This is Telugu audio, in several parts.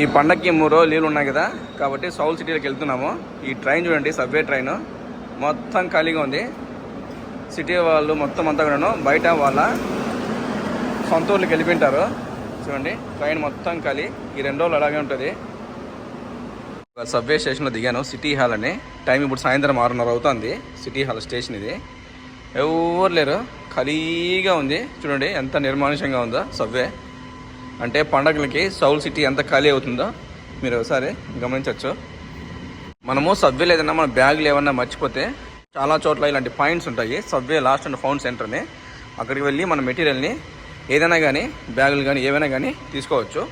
ఈ పండక్కి మూడు రోజులు లీవ్లు ఉన్నాయి కదా కాబట్టి సౌల్ సిటీలోకి వెళ్తున్నాము. ఈ ట్రైన్ చూడండి సబ్వే ట్రైన్. మొత్తం ఖాళీగా ఉంది. సిటీ వాళ్ళు మొత్తం అంతా కూడాను బయట వాళ్ళ సొంత ఊర్లోకి వెళ్ళిపోయింటారు. చూడండి ట్రైన్ మొత్తం ఖాళీ. ఈ రెండు రోజులు అలాగే ఉంటుంది. సబ్వే స్టేషన్లో దిగాను సిటీ హాల్ అని. టైం ఇప్పుడు సాయంత్రం ఆరున్నర అవుతుంది. సిటీ హాల్ స్టేషన్ ఇది. ఎవరు లేరు? ఖాళీగా ఉంది. చూడండి ఎంత నిర్మానుషంగా ఉందో సబ్వే. అంటే పండగలకి సౌల్ సిటీ ఎంత ఖాళీ అవుతుందో మీరు ఒకసారి గమనించవచ్చు. మనము సబ్వే ఏదైనా మన బ్యాగులు ఏమన్నా మర్చిపోతే చాలా చోట్ల ఇలాంటి పాయింట్స్ ఉంటాయి. సబ్వే లాస్ట్ అండ్ ఫౌండ్ సెంటర్ని అక్కడికి వెళ్ళి మన మెటీరియల్ని ఏదైనా కానీ బ్యాగులు కానీ ఏవైనా కానీ తీసుకోవచ్చు.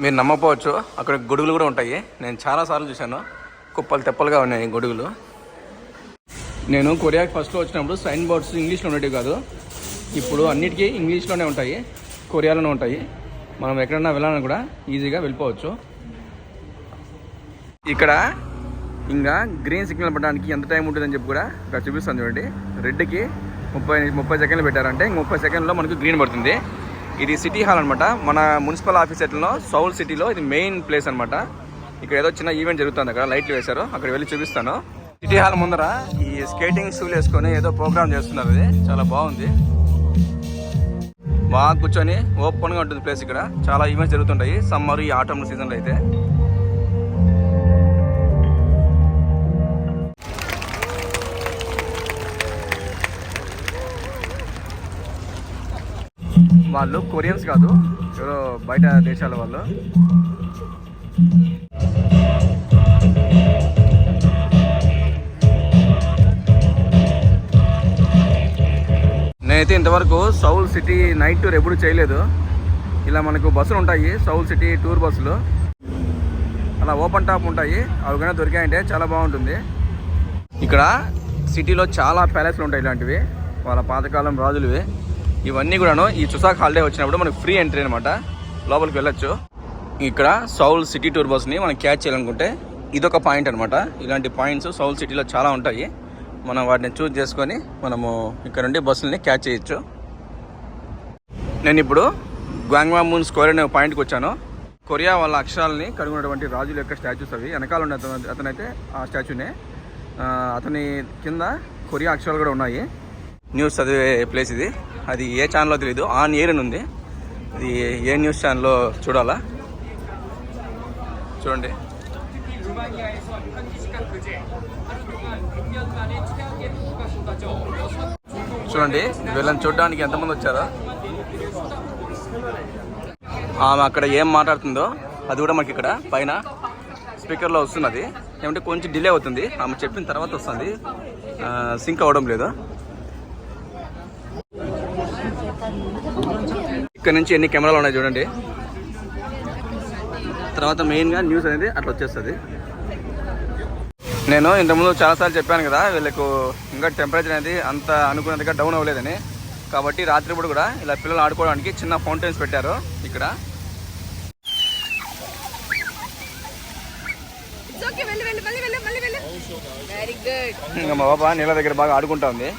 మీరు నమ్మపోవచ్చు అక్కడ గొడుగులు కూడా ఉంటాయి. నేను చాలాసార్లు చూశాను. కుప్పలు తెప్పలుగా ఉన్నాయి గొడుగులు. నేను కొరియాకి ఫస్ట్లో వచ్చినప్పుడు సైన్ బోర్డ్స్ ఇంగ్లీష్లో ఉండేవి కాదు. ఇప్పుడు అన్నిటికీ ఇంగ్లీష్లోనే ఉంటాయి. కొరియాలోనే ఉంటాయి. మనం ఎక్కడన్నా వెళ్ళాలని కూడా ఈజీగా వెళ్ళిపోవచ్చు. ఇక్కడ ఇంకా గ్రీన్ సిగ్నల్ పడడానికి ఎంత టైం ఉంటుందని చెప్పి కూడా ఇక్కడ చూపిస్తాను చూడండి. రెడ్కి ముప్పై ముప్పై సెకండ్లు పెట్టారంటే ఇంక ముప్పై సెకండ్లో మనకు గ్రీన్ పడుతుంది. ఇది సిటీ హాల్ అనమాట మన మున్సిపల్ ఆఫీస్ ఎట్లలో సౌల్ సిటీలో ఇది మెయిన్ ప్లేస్ అనమాట ఇక్కడ ఏదో చిన్న ఈవెంట్ జరుగుతుంది అక్కడ లైట్లు వేశారు. అక్కడ వెళ్ళి చూపిస్తాను. సిటీ హాల్ ముందర ఈ స్కేటింగ్ షూలు వేసుకొని ఏదో ప్రోగ్రామ్ చేస్తున్నారు ఇది. చాలా బాగుంది. బాగా కూర్చొని ఓపెన్గా ఉంటుంది ప్లేస్ ఇక్కడ. చాలా ఈవెంట్స్ జరుగుతుంటాయి. సమ్మర్ ఈ ఆటమ్ సీజన్లో అయితే. వాళ్ళు కొరియన్స్ కాదు. ఎవరో బయట దేశాల వాళ్ళు. నేనైతే ఇంతవరకు సౌల్ సిటీ నైట్ టూర్ ఎప్పుడు చేయలేదు. ఇలా మనకు బస్సులు ఉంటాయి సౌల్ సిటీ టూర్ బస్సులు. అలా ఓపెన్ టాప్ ఉంటాయి అవి కానీ దొరికాయంటే చాలా బాగుంటుంది. ఇక్కడ సిటీలో చాలా ప్యాలెస్లు ఉంటాయి ఇలాంటివి వాళ్ళ పాతకాలం రాజులువి. ఇవన్నీ కూడాను ఈ చుసాక్ హాలిడే వచ్చినప్పుడు మనకు ఫ్రీ ఎంట్రీ అనమాట లోపలికి వెళ్ళొచ్చు. ఇక్కడ సౌల్ సిటీ టూర్ బస్ని మనం క్యాచ్ చేయాలనుకుంటే ఇదొక పాయింట్ అనమాట ఇలాంటి పాయింట్స్ సౌల్ సిటీలో చాలా ఉంటాయి. మనం వాటిని చూజ్ చేసుకొని మనము ఇక్కడ నుండి బస్సుల్ని క్యాచ్ చేయొచ్చు. నేను ఇప్పుడు గ్వాంగ్వా మూన్ స్క్వేర్ అనే పాయింట్కి వచ్చాను. కొరియా వాళ్ళ అక్షరాలని కనుగొన్నటువంటి రాజుల యొక్క స్టాచ్యూస్ అవి. వెనకాల ఉండే అతను అతనైతే ఆ స్టాచ్యూనే అతని కింద కొరియా అక్షరాలు కూడా ఉన్నాయి. న్యూస్ చదివే ప్లేస్ ఇది. అది ఏ ఛానల్లో తెలియదు ఆన్ ఎయిర్ అని ఉంది. ఇది ఏ న్యూస్ ఛానల్లో చూడాలా? చూడండి. చూడండి వీళ్ళని చూడడానికి ఎంతమంది వచ్చారో. ఆమె అక్కడ ఏం మాట్లాడుతుందో అది కూడా మనకి ఇక్కడ పైన స్పీకర్లో వస్తున్నది. ఏమంటే కొంచెం డిలే అవుతుంది. ఆమె చెప్పిన తర్వాత వస్తుంది. సింక్ అవ్వడం లేదు. ఇక్కడ నుంచి ఎన్ని కెమెరాలు ఉన్నాయి చూడండి. తర్వాత మెయిన్గా న్యూస్ అనేది అట్లా వచ్చేస్తుంది. నేను ఇంతకుముందు చాలాసార్లు చెప్పాను కదా వీళ్ళకు ఇంకా టెంపరేచర్ అనేది అంత అనుకున్నట్టుగా డౌన్ అవ్వలేదని. కాబట్టి రాత్రిపూట కూడా ఇలా పిల్లలు ఆడుకోవడానికి చిన్న ఫౌంటైన్స్ పెట్టారు ఇక్కడ. ఇంకా మా పాప నీళ్ళ దగ్గర బాగా ఆడుకుంటా ఉంది.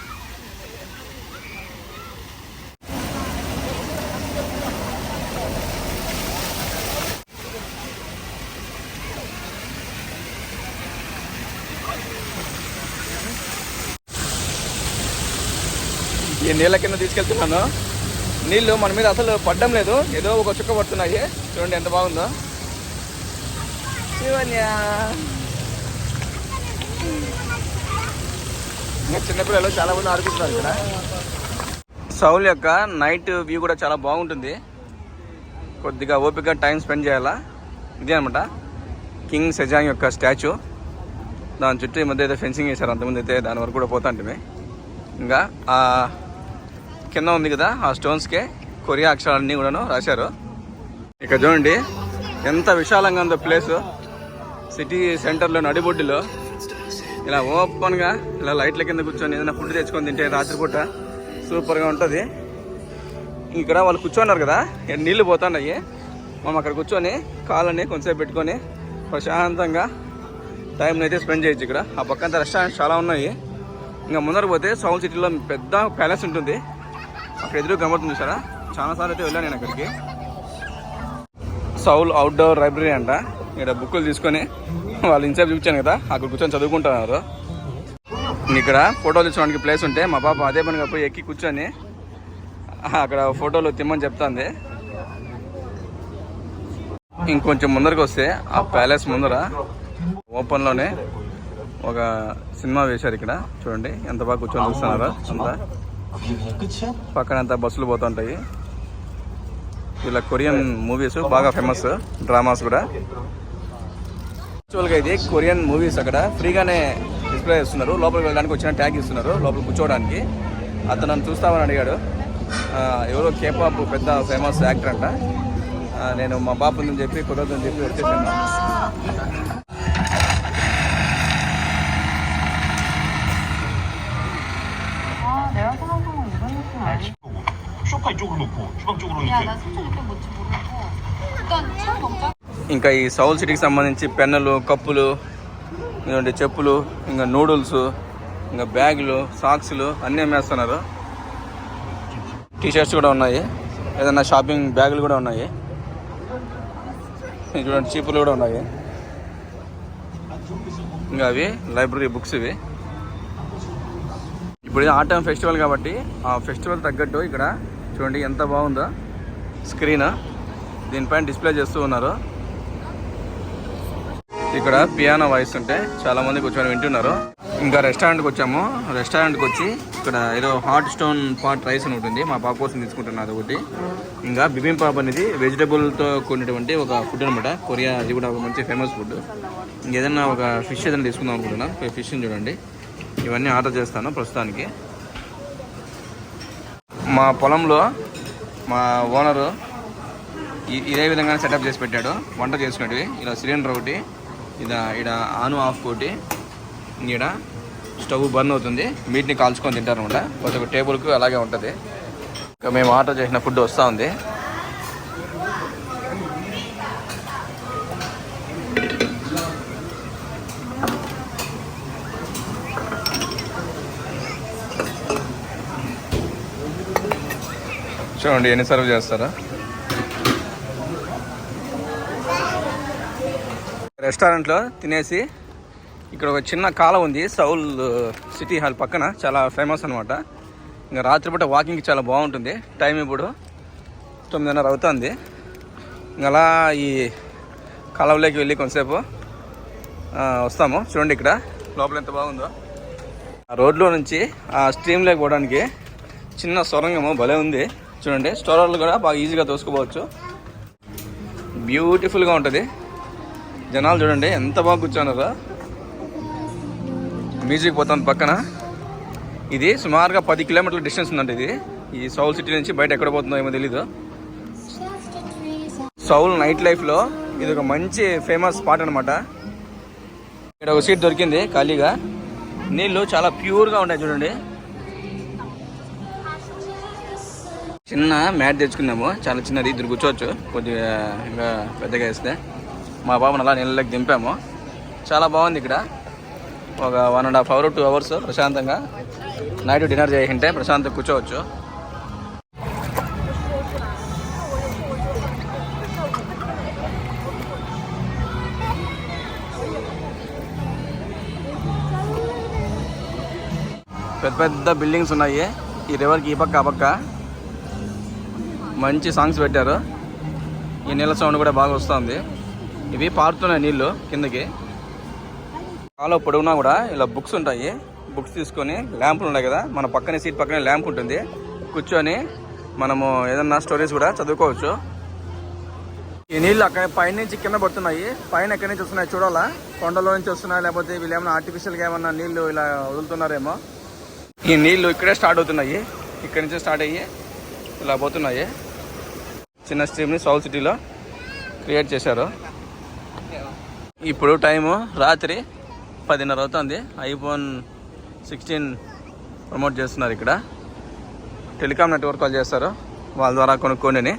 ఈ నీళ్ళ కింద తీసుకెళ్తున్నాను. నీళ్ళు మన మీద అసలు పడ్డం లేదు. ఏదో ఒక చుక్క పడుతున్నాయి. చూడండి ఎంత బాగుందో. శివన్య. చిన్నపిల్లలు చాలా మంది ఆడుకుంటున్నారు ఇక్కడ. సౌల్ యొక్క నైట్ వ్యూ కూడా చాలా బాగుంటుంది. కొద్దిగా ఓపికగా టైం స్పెండ్ చేయాలా? ఇదే అనమాట కింగ్ సెజాంగ్ యొక్క స్టాచ్యూ. దాని చుట్టూ ఈ మధ్య అయితే ఫెన్సింగ్ వేశారు. అంతమంది అయితే దాని వరకు కూడా పోతా ఉంటుంది ఇంకా కింద ఉంది కదా ఆ స్టోన్స్కే కొరియా అక్షరాలన్నీ కూడాను రాశారు. ఇక్కడ చూడండి ఎంత విశాలంగా ఉందో ప్లేస్ సిటీ సెంటర్లో నడిబొడ్డులో. ఇలా ఓపెన్గా ఇలా లైట్ల కింద కూర్చొని ఏదైనా ఫుడ్ తెచ్చుకొని తింటే రాత్రిపూట సూపర్గా ఉంటుంది. ఇక్కడ వాళ్ళు కూర్చోన్నారు కదా నీళ్ళు నీళ్ళు పోతున్నాయి. మనం అక్కడ కూర్చొని కాళ్ళని కొంచెంసేపు పెట్టుకొని ప్రశాంతంగా టైం అయితే స్పెండ్ చేయొచ్చు ఇక్కడ. ఆ పక్కంతా రెస్టారెంట్స్ చాలా ఉన్నాయి. ఇంకా ముందర పోతే సౌండ్ సిటీలో పెద్ద ప్యాలెస్ ఉంటుంది. అక్కడ ఎదురు కనబడుతుంది చూసారా? చాలాసార్లు అయితే వెళ్ళాను నేను అక్కడికి. సౌల్ అవుట్డోర్ లైబ్రరీ అంట. ఇక్కడ బుక్కులు తీసుకొని వాళ్ళు ఇన్సేపు చూపించాను కదా అక్కడ కూర్చొని చదువుకుంటున్నారు. ఇక్కడ ఫోటోలు తీసుకోవడానికి ప్లేస్ ఉంటే మా పాప అదే పనిగా పోయి ఎక్కి కూర్చొని అక్కడ ఫోటోలు తిమ్మని చెప్తాంది. ఇంకొంచెం ముందరకు వస్తే ఆ ప్యాలెస్ ముందర ఓపెన్లోనే ఒక సినిమా వేశారు ఇక్కడ. చూడండి ఎంత బాగా కూర్చొని చూస్తున్నారు అంతా. పక్కన అంతా బస్సులు పోతుంటాయి. ఇలా కొరియన్ మూవీస్ బాగా ఫేమస్ డ్రామాస్ కూడా. యాక్చువల్గా ఇది కొరియన్ మూవీస్ అక్కడ. ఫ్రీగానే డిస్ప్లే చేస్తున్నారు. లోపలికి వెళ్ళడానికి వచ్చిన ట్యాగ్ ఇస్తున్నారు. లోపల కూర్చోవడానికి. అతను నన్ను చూస్తామని అడిగాడు. ఎవరో కేపాప్ పెద్ద ఫేమస్ యాక్టర్ అంట. నేను మా బాపుందని చెప్పి కుదరదని చెప్పి వచ్చేసాను. 소파 이쪽으로 놓고 주방 쪽으로 야, 이렇게 나 3,600 뭔지 모르고. 일단 처음 먹자. ఇంకా ఈ సౌల్ సిటీకి సంబంధించి పెన్నులు కప్పులు ఇటువంటి చెప్పులు ఇంకా నూడిల్స్ ఇంకా బ్యాగులు సాక్స్లు అన్నీ అమ్మేస్తున్నారు టీ షర్ట్స్ కూడా ఉన్నాయి ఏదైనా షాపింగ్ బ్యాగులు కూడా ఉన్నాయి ఇది చూడండి చీపులు కూడా ఉన్నాయి ఇంకా అవి లైబ్రరీ బుక్స్ ఇవి ఇప్పుడు ఇది ఆటం ఫెస్టివల్ కాబట్టి ఆ ఫెస్టివల్ తగ్గట్టు ఇక్కడ చూడండి ఎంత బాగుందో స్క్రీన్. దీనిపైన డిస్ప్లే చేస్తూ ఉన్నారు. ఇక్కడ పియానో వాయిస్ ఉంటే చాలా మంది కూర్చొని వింటున్నారు. ఇంకా రెస్టారెంట్కి వచ్చాము. రెస్టారెంట్కి వచ్చి ఇక్కడ ఏదో హాట్ స్టోన్ పాట్ రైస్ అని ఉంటుంది మా పాప కోసం తీసుకుంటున్నారు ఒకటి ఇంకా బిబిం పాప్ అనేది వెజిటబుల్తో కూడినటువంటి ఒక ఫుడ్ అనమాట కొరియా అది కూడా ఒక మంచి ఫేమస్ ఫుడ్ ఏదైనా ఒక ఫిష్ ఏదైనా తీసుకుందాం అనుకుంటున్నాను ఫిష్ని చూడండి. ఇవన్నీ ఆర్డర్ చేస్తాను ప్రస్తుతానికి. మా పొలంలో మా ఓనరు ఇదే విధంగా సెటప్ చేసి పెట్టాడు. వంట చేసుకునేటివి. ఇలా సిలిండర్ ఒకటి ఇలా ఇక్కడ ఆను ఆఫ్ ఒకటి ఇక్కడ స్టవ్ బర్న్ అవుతుంది. మీట్ని కాల్చుకొని తింటారు అనమాట ఒక టేబుల్కి అలాగే ఉంటుంది. ఇంకా మేము ఆర్డర్ చేసిన ఫుడ్ వస్తూ ఉంది. చూడండి ఎన్ని సర్వ్ చేస్తారా? రెస్టారెంట్లో తినేసి ఇక్కడ ఒక చిన్న కాలం ఉంది సౌల్ సిటీ హాల్ పక్కన చాలా ఫేమస్ అనమాట ఇంకా రాత్రిపూట వాకింగ్కి చాలా బాగుంటుంది టైం ఇప్పుడు తొమ్మిదిన్నర అవుతుంది. ఇంకా అలా ఈ కాలంలోకి వెళ్ళి కొంతసేపు వస్తాము. చూడండి ఇక్కడ లోపల ఎంత బాగుందో. ఆ రోడ్లో నుంచి ఆ స్ట్రీమ్లోకి పోవడానికి చిన్న సొరంగము భలే ఉంది. చూడండి స్టోర్లు కూడా బాగా ఈజీగా తోసుకోవచ్చు. బ్యూటిఫుల్గా ఉంటుంది. జనాలు చూడండి ఎంత బాగా కూర్చున్నారో. మ్యూజిక్ పోతుంది పక్కన. ఇది సుమారుగా పది కిలోమీటర్ల డిస్టెన్స్ ఉందండి ఇది. ఈ సౌల్ సిటీ నుంచి బయట ఎక్కడ పోతుందో ఏమో తెలీదు. సౌల్ నైట్ లైఫ్లో ఇది ఒక మంచి ఫేమస్ స్పాట్ అనమాట ఇక్కడ ఒక సీట్ దొరికింది ఖాళీగా. నీళ్ళు చాలా ప్యూర్గా ఉన్నాయి చూడండి. చిన్న మ్యాట్ తెచ్చుకున్నాము. చాలా చిన్నది. ఇద్దరు కూర్చోవచ్చు. కొద్దిగా ఇంకా పెద్దగా వేస్తే. మా బాబుని అలా నీళ్ళకి దింపాము. చాలా బాగుంది ఇక్కడ. ఒక one and half hour two hours ప్రశాంతంగా. నైట్ డిన్నర్ చేసింటే ప్రశాంతంగా కూర్చోవచ్చు. పెద్ద పెద్ద బిల్డింగ్స్ ఉన్నాయి. ఈ రివర్కి ఈ పక్క ఆ పక్క. మంచి సాంగ్స్ పెట్టారు. ఈ నీళ్ళ సౌండ్ కూడా బాగా వస్తుంది. ఇవి పారుతున్నాయి నీళ్ళు కిందకి. కాలో పొడవునా కూడా ఇలా బుక్స్ ఉంటాయి. బుక్స్ తీసుకొని ల్యాంపులు ఉన్నాయి కదా మన పక్కనే సీట్ పక్కనే ల్యాంప్ ఉంటుంది. కూర్చొని మనము ఏదన్నా స్టోరీస్ కూడా చదువుకోవచ్చు. ఈ నీళ్ళు అక్కడ పైనుంచి కింద పడుతున్నాయి. పైన ఎక్కడి నుంచి వస్తున్నాయి చూడాలా? కొండలో నుంచి వస్తున్నాయి? లేకపోతే వీళ్ళు ఏమైనా ఆర్టిఫిషియల్గా ఏమన్నా నీళ్ళు ఇలా వదులుతున్నారేమో. ఈ నీళ్ళు ఇక్కడే స్టార్ట్ అవుతున్నాయి. ఇక్కడి నుంచి స్టార్ట్ అయ్యి ఇలా పోతున్నాయి. చిన్న స్ట్రీమ్ని సౌల్ సిటీలో క్రియేట్ చేశారు. ఇప్పుడు టైము రాత్రి పదిన్నర అవుతుంది. ఐఫోన్ సిక్స్టీన్ ప్రమోట్ చేస్తున్నారు ఇక్కడ. టెలికాం నెట్వర్క్ కాల్ చేస్తారు. వాళ్ళ ద్వారా కొనుక్కొని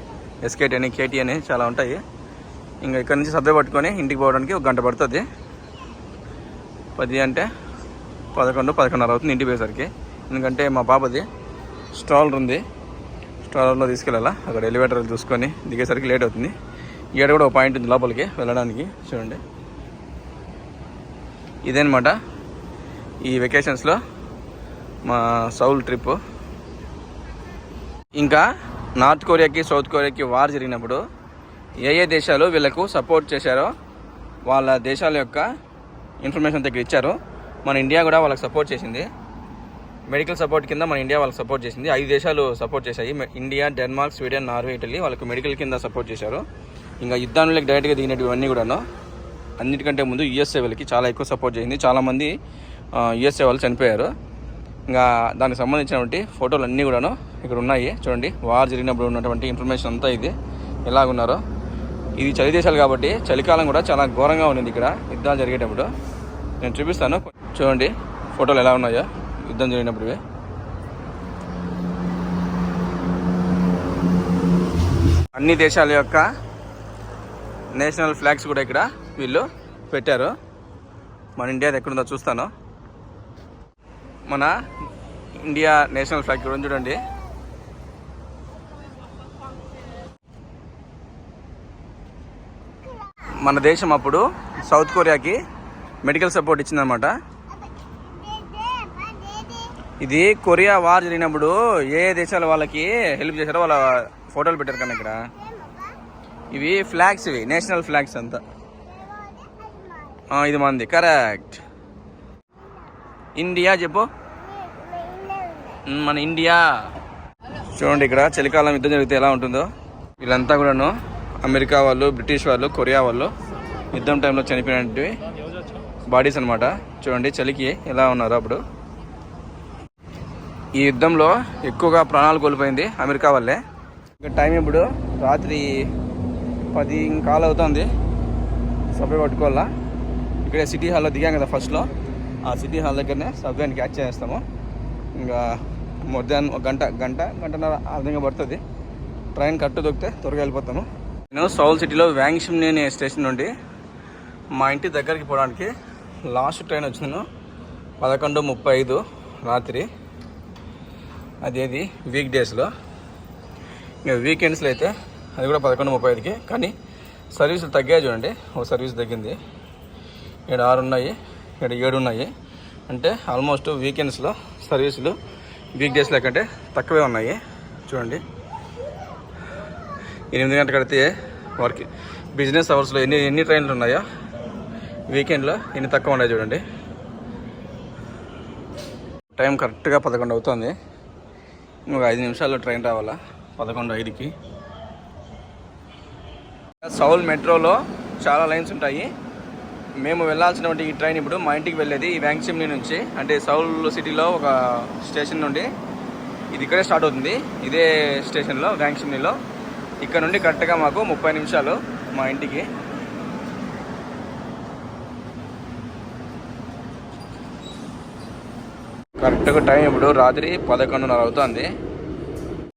ఎస్కేటీ అని కేటీ అని చాలా ఉంటాయి. ఇంకా ఇక్కడ నుంచి సర్దే పట్టుకొని ఇంటికి పోవడానికి ఒక గంట పడుతుంది. పది అంటే పదకొండు పదకొండున్నర అవుతుంది ఇంటికి పోయేసరికి. ఎందుకంటే మా పాపది స్టాల్ ఉంది. స్టాలర్లో తీసుకెళ్ళాలా? అక్కడ ఎలివేటర్ చూసుకొని దిగేసరికి లేట్ అవుతుంది. ఈడ కూడా ఒక పాయింట్ ఉంది లోపలికి వెళ్ళడానికి. చూడండి. ఇదేనమాట ఈ వెకేషన్స్లో మా సౌల్ ట్రిప్ ఇంకా నార్త్ కొరియాకి సౌత్ కొరియాకి వార్ జరిగినప్పుడు ఏ ఏ దేశాలు వీళ్ళకు సపోర్ట్ చేశారో వాళ్ళ దేశాల యొక్క ఇన్ఫర్మేషన్ దగ్గర ఇచ్చారు. మన ఇండియా కూడా వాళ్ళకి సపోర్ట్ చేసింది. మెడికల్ సపోర్ట్ కింద మన ఇండియా వాళ్ళకి సపోర్ట్ చేసింది. ఐదు దేశాలు సపోర్ట్ చేశాయి. India Denmark Sweden Norway Italy వాళ్ళకి మెడికల్ కింద సపోర్ట్ చేశారు. ఇంకా యుద్ధానికి డైరెక్ట్గా దిగినటువన్నీ కూడాను. అన్నిటికంటే ముందు యుఎస్ఏ వాళ్ళకి చాలా ఎక్కువ సపోర్ట్ చేసింది. చాలామంది యుఎస్ఏ వాళ్ళు చనిపోయారు. ఇంకా దానికి సంబంధించినటువంటి ఫోటోలు అన్నీ కూడాను ఇక్కడ ఉన్నాయి. చూడండి వార్ జరిగినప్పుడు ఉన్నటువంటి ఇన్ఫర్మేషన్ అంతా ఇది. ఎలాగున్నారో. ఇది చలి దేశాలు కాబట్టి చలికాలం కూడా చాలా ఘోరంగా ఉన్నింది ఇక్కడ. యుద్ధాలు జరిగేటప్పుడు. నేను చూపిస్తాను. చూడండి ఫోటోలు ఎలా ఉన్నాయో. యుద్ధం జరిగినప్పుడు ఇవే అన్ని దేశాల యొక్క నేషనల్ ఫ్లాగ్స్ కూడా ఇక్కడ వీళ్ళు పెట్టారు. మన ఇండియాది ఎక్కడుందో చూస్తాను. మన ఇండియా నేషనల్ ఫ్లాగ్ గురించి చూడండి. మన దేశం అప్పుడు సౌత్ కొరియాకి మెడికల్ సపోర్ట్ ఇచ్చిందనమాట ఇది కొరియా వార్ జరిగినప్పుడు ఏ ఏ దేశాల వాళ్ళకి హెల్ప్ చేశారో వాళ్ళ ఫోటోలు పెట్టారు కానీ ఇక్కడ. ఇవి ఫ్లాగ్స్ ఇవి నేషనల్ ఫ్లాగ్స్ అంతా. ఇది మంది కరెక్ట్. ఇండియా చెప్పు. మన ఇండియా. చూడండి ఇక్కడ చలికాలం యుద్ధం జరిగితే ఎలా ఉంటుందో. వీళ్ళంతా కూడాను అమెరికా వాళ్ళు బ్రిటిష్ వాళ్ళు కొరియా వాళ్ళు యుద్ధం టైంలో చనిపోయినటువంటి బాడీస్ అన్నమాట. చూడండి చలికి ఎలా ఉన్నారు అప్పుడు. ఈ యుద్ధంలో ఎక్కువగా ప్రాణాలు కోల్పోయింది అమెరికా వల్లే ఇంకా టైం ఇప్పుడు రాత్రి పది కాలు అవుతుంది. సబ్వే పట్టుకోవాలా? ఇక్కడే సిటీ హాల్లో దిగాం కదా ఫస్ట్లో ఆ సిటీ హాల్ దగ్గరనే సబ్వేని క్యాచ్ చేస్తాము ఇంకా మధ్యాహ్నం ఒక గంట గంట గంటన్నర ఆ విధంగా పడుతుంది. ట్రైన్ కట్టు దొక్కితే త్వరగా వెళ్ళిపోతాము. నేను సౌల్ సిటీలో వ్యాంగ్షిమ్ని అనే స్టేషన్ నుండి మా ఇంటి దగ్గరికి పోవడానికి లాస్ట్ ట్రైన్ వచ్చినాను పదకొండు ముప్పై ఐదు రాత్రి. అదేది? వీక్ డేస్లో ఇంకా వీకెండ్స్లో అయితే అది కూడా పదకొండు ముప్పై ఐదుకి. కానీ సర్వీసులు తగ్గాయి చూడండి. ఒక సర్వీస్ తగ్గింది. ఇక్కడ ఆరు ఉన్నాయి. ఇక్కడ ఏడు ఉన్నాయి. అంటే ఆల్మోస్ట్ వీకెండ్స్లో సర్వీసులు వీక్ డేస్లో కంటే తక్కువే ఉన్నాయి. చూడండి. ఎనిమిది గంటలు కడితే వర్క్ బిజినెస్ అవర్స్లో ఎన్ని ఎన్ని ట్రైన్లు ఉన్నాయో వీకెండ్లో ఎన్ని తక్కువ ఉన్నాయి చూడండి. టైం కరెక్ట్గా పదకొండు అవుతుంది. ఇంకొక ఐదు నిమిషాల్లో ట్రైన్ రావాలా? పదకొండు ఐదుకి. సౌల్ మెట్రోలో చాలా లైన్స్ ఉంటాయి. మేము వెళ్ళాల్సినటువంటి ఈ ట్రైన్ ఇప్పుడు మా ఇంటికి వెళ్ళేది ఈ వ్యాంగ్సిమ్ని నుంచి. అంటే సౌల్ సిటీలో ఒక స్టేషన్ నుండి ఇది ఇక్కడే స్టార్ట్ అవుతుంది. ఇదే స్టేషన్లో వ్యాంగ్సిమ్నీలో ఇక్కడ నుండి కరెక్ట్గా మాకు ముప్పై నిమిషాలు మా ఇంటికి. కరెక్ట్గా టైం ఇప్పుడు రాత్రి పదకొండున్నర అవుతుంది.